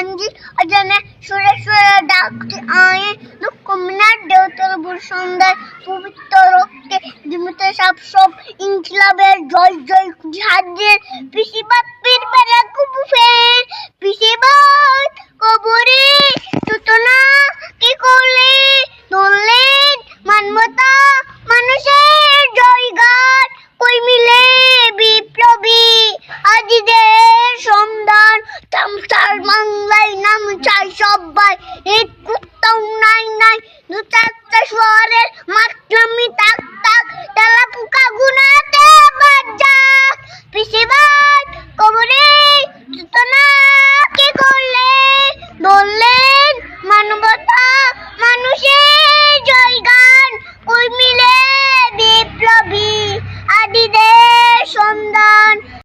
মঞ্জিল অজানে সুরে সুরে ডাকটি আয়ে দুঃখ মিনার দেউতর সুন্দর পবিত্র রক্তে জীবিত সব সব ইনকিলাবের জয় জয় জিহাদের পিসিবাদ পীর বেলা কুবুফের পিসিবাদ কবরে তুতনা কি করলে ধরলেন মানবতা মানুষের জয়গার কই মিলে বিপ্লবী আজিদের চাই সবাই, এই কুত্তাও নাই নাই। দু চারটা শহরের মাতলামি তাক তাক তেলা পোকা গুনাতে বললেন, মানবতা মানুষের জয়গান। ওই মিলে আদিদের সন্ধান।